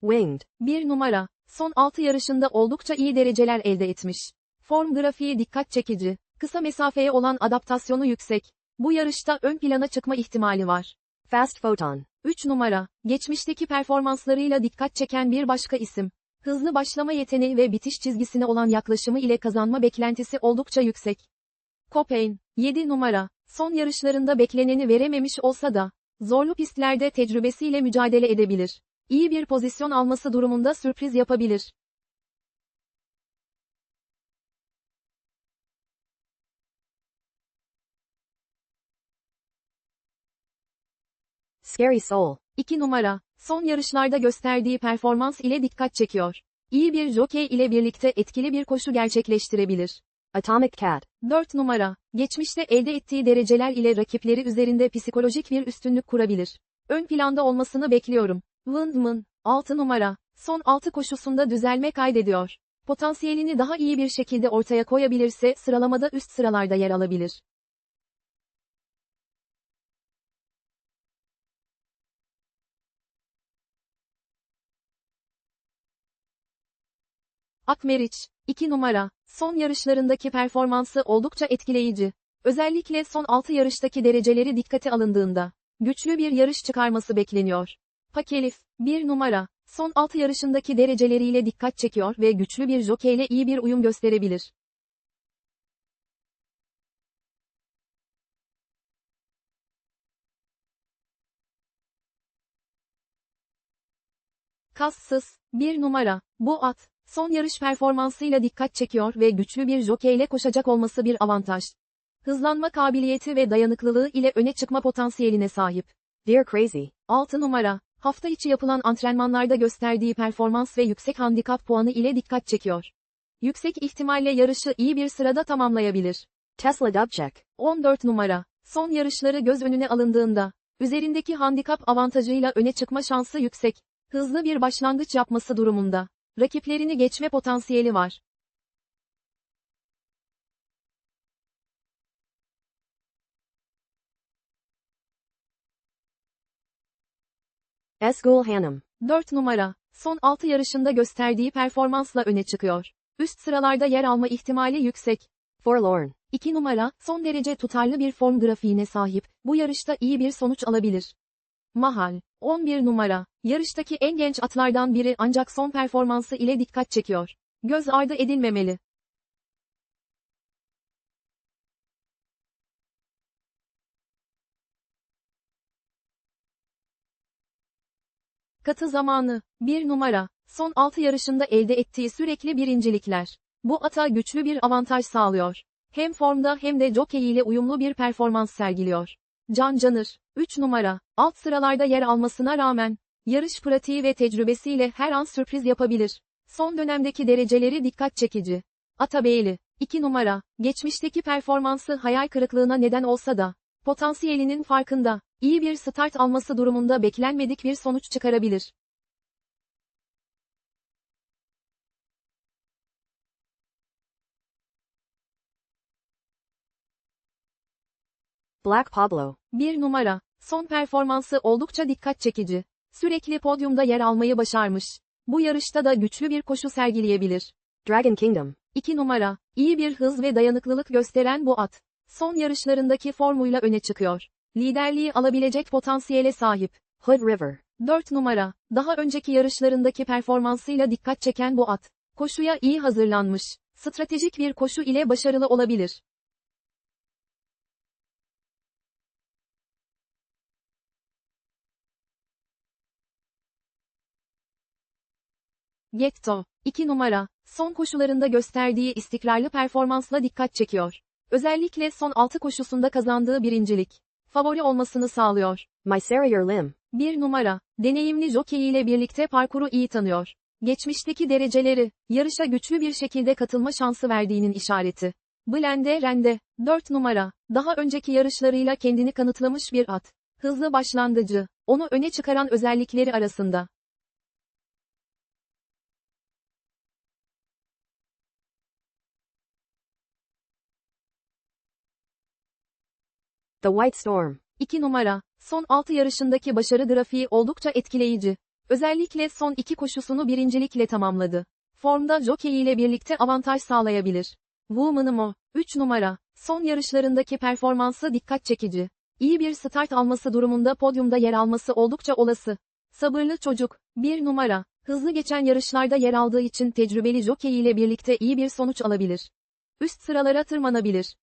Winged. 1 numara, son 6 yarışında oldukça iyi dereceler elde etmiş. Form grafiği dikkat çekici, kısa mesafeye olan adaptasyonu yüksek. Bu yarışta ön plana çıkma ihtimali var. Fast Photon. 3 numara, geçmişteki performanslarıyla dikkat çeken bir başka isim. Hızlı başlama yeteneği ve bitiş çizgisine olan yaklaşımı ile kazanma beklentisi oldukça yüksek. Copain, 7 numara, son yarışlarında bekleneni verememiş olsa da, zorlu pistlerde tecrübesiyle mücadele edebilir. İyi bir pozisyon alması durumunda sürpriz yapabilir. Scary Soul. 2 numara, son yarışlarda gösterdiği performans ile dikkat çekiyor. İyi bir jockey ile birlikte etkili bir koşu gerçekleştirebilir. Atomic Cat. 4 numara, geçmişte elde ettiği dereceler ile rakipleri üzerinde psikolojik bir üstünlük kurabilir. Ön planda olmasını bekliyorum. Windman, 6 numara, son 6 koşusunda düzelme kaydediyor. Potansiyelini daha iyi bir şekilde ortaya koyabilirse sıralamada üst sıralarda yer alabilir. Akmeriç, 2 numara, son yarışlarındaki performansı oldukça etkileyici. Özellikle son 6 yarıştaki dereceleri dikkate alındığında, güçlü bir yarış çıkarması bekleniyor. Pakelif, 1 numara, son 6 yarışındaki dereceleriyle dikkat çekiyor ve güçlü bir jokeyle iyi bir uyum gösterebilir. Kassız, 1 numara, bu at, son yarış performansıyla dikkat çekiyor ve güçlü bir jokeyle koşacak olması bir avantaj. Hızlanma kabiliyeti ve dayanıklılığı ile öne çıkma potansiyeline sahip. Dear Crazy. 6 numara, hafta içi yapılan antrenmanlarda gösterdiği performans ve yüksek handikap puanı ile dikkat çekiyor. Yüksek ihtimalle yarışı iyi bir sırada tamamlayabilir. Tesla Dubček. 14 numara, son yarışları göz önüne alındığında, üzerindeki handikap avantajıyla öne çıkma şansı yüksek. Hızlı bir başlangıç yapması durumunda, rakiplerini geçme potansiyeli var. Esgul Hanım. 4 numara, son 6 yarışında gösterdiği performansla öne çıkıyor. Üst sıralarda yer alma ihtimali yüksek. Forlorn. 2 numara, son derece tutarlı bir form grafiğine sahip, bu yarışta iyi bir sonuç alabilir. Mahal, 11 numara, yarıştaki en genç atlardan biri ancak son performansı ile dikkat çekiyor. Göz ardı edilmemeli. Katı zamanı, 1 numara, son 6 yarışında elde ettiği sürekli birincilikler. Bu ata güçlü bir avantaj sağlıyor. Hem formda hem de jockey ile uyumlu bir performans sergiliyor. Can Canır, 3 numara, alt sıralarda yer almasına rağmen, yarış pratiği ve tecrübesiyle her an sürpriz yapabilir. Son dönemdeki dereceleri dikkat çekici. Atabeyli, 2 numara, geçmişteki performansı hayal kırıklığına neden olsa da, potansiyelinin farkında, iyi bir start alması durumunda beklenmedik bir sonuç çıkarabilir. Black Pablo. 1 numara, son performansı oldukça dikkat çekici. Sürekli podyumda yer almayı başarmış. Bu yarışta da güçlü bir koşu sergileyebilir. Dragon Kingdom. 2 numara, iyi bir hız ve dayanıklılık gösteren bu at. Son yarışlarındaki formuyla öne çıkıyor. Liderliği alabilecek potansiyele sahip. Hood River. 4 numara, daha önceki yarışlarındaki performansıyla dikkat çeken bu at. Koşuya iyi hazırlanmış. Stratejik bir koşu ile başarılı olabilir. Getto, 2 numara, son koşularında gösterdiği istikrarlı performansla dikkat çekiyor. Özellikle son 6 koşusunda kazandığı birincilik, favori olmasını sağlıyor. Mycerior Limb. 1 numara, deneyimli jockey ile birlikte parkuru iyi tanıyor. Geçmişteki dereceleri, yarışa güçlü bir şekilde katılma şansı verdiğinin işareti. Blende Rende, 4 numara, daha önceki yarışlarıyla kendini kanıtlamış bir at. Hızlı başlangıcı, onu öne çıkaran özellikleri arasında. The White Storm. 2 numara, son 6 yarışındaki başarı grafiği oldukça etkileyici. Özellikle son iki koşusunu birincilikle tamamladı. Formda jockey ile birlikte avantaj sağlayabilir. Woman'ım 3 numara. Son yarışlarındaki performansı dikkat çekici. İyi bir start alması durumunda podyumda yer alması oldukça olası. Sabırlı çocuk, 1 numara. Hızlı geçen yarışlarda yer aldığı için tecrübeli jockey ile birlikte iyi bir sonuç alabilir. Üst sıralara tırmanabilir.